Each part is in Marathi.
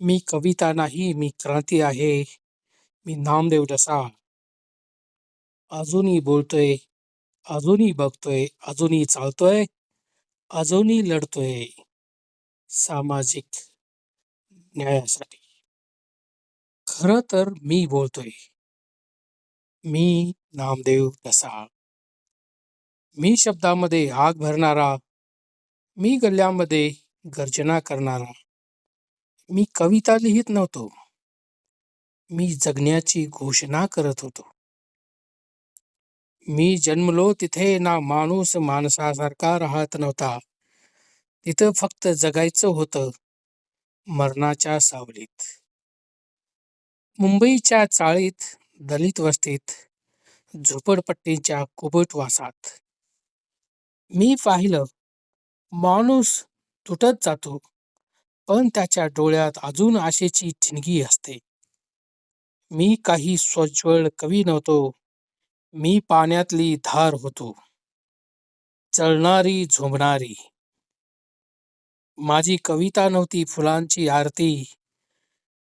मी कविता नाही मी क्रांती आहे. मी नामदेव डसा. अजूनही बोलतोय अजूनही बघतोय अजूनही चालतोय अजूनही लढतोय सामाजिक न्यायासाठी. खरं तर मी बोलतोय मी नामदेव डसा. मी शब्दामध्ये आग भरणारा मी गल्ल्यामध्ये गर्जना करणारा मी कविता लिहित नव्हतो. मी जगण्याची घोषणा करत होतो. मी जन्मलो तिथे ना माणूस माणसासारखा राहत नव्हता. तिथं फक्त जगायचं होतं. मरणाच्या सावलीत. मुंबईच्या चाळीत दलित वस्तीत झोपडपट्टीच्या कुबट वासात. मी पाहिलं माणूस तुटत जातो. पण त्याच्या डोळ्यात अजून आशेची ठिणगी असते. मी काही स्वज्वळ कवी नव्हतो. मी पाण्यातली धार होतो. चळणारी झोंबणारी. माझी कविता नव्हती फुलांची आरती.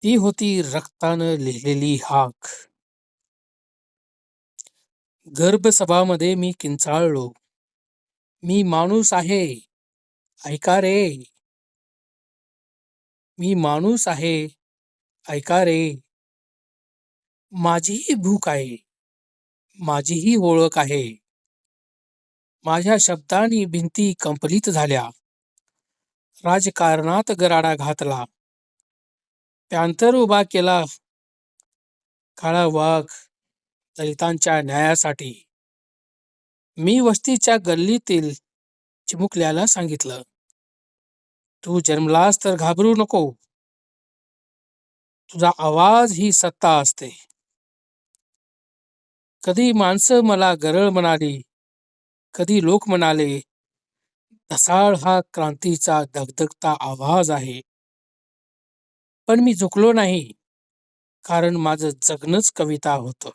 ती होती रक्तानं लिहिलेली हाक. गर्भसभामध्ये मी किंचाळलो. मी माणूस आहे. ऐका रे. मी माणूस आहे ऐका रे. माझीही भूक आहे माझीही ओळख आहे. माझ्या शब्दांनी भिंती कंपलित झाल्या. राजकारणात गराडा घातला. पॅंथर उभा केला. काळा वाघ दलितांच्या न्यायासाठी. मी वस्तीच्या गल्लीतील चिमुकल्याला सांगितलं. तू जन्मलास तर घाबरू नको. तुझा आवाज ही सत्ता असते. कधी माणसं मला गरळ म्हणाली कधी लोक म्हणाले ढसाळ हा क्रांतीचा धगधगता आवाज आहे. पण मी झुकलो नाही कारण माझं जगणंच कविता होतं.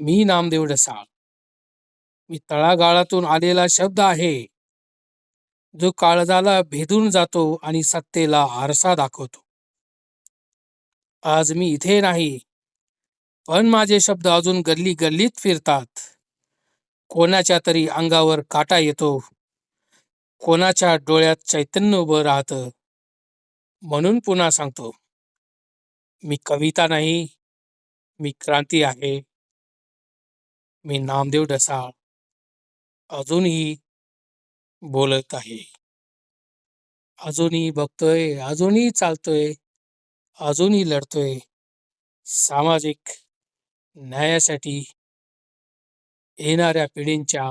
मी नामदेव ढसाळ. मी तळागाळातून आलेला शब्द आहे. जो काळजाला भेदून जातो आणि सत्तेला आरसा दाखवतो. आज मी इथे नाही पण माझे शब्द अजून गल्ली गल्लीत फिरतात. कोणाच्या तरी अंगावर काटा येतो कोणाच्या डोळ्यात चैतन्य उभं राहतं म्हणून पुन्हा सांगतो मी कविता नाही मी क्रांती आहे मी नामदेव ढसाळ अजूनही बोलत आहे. अजूनही बघतोय अजूनही चालतोय अजूनही लढतोय. सामाजिक न्यायासाठी येणाऱ्या पिढींच्या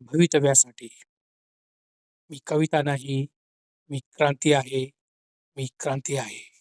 भवितव्यासाठी. मी कविता नाही मी क्रांती आहे मी क्रांती आहे.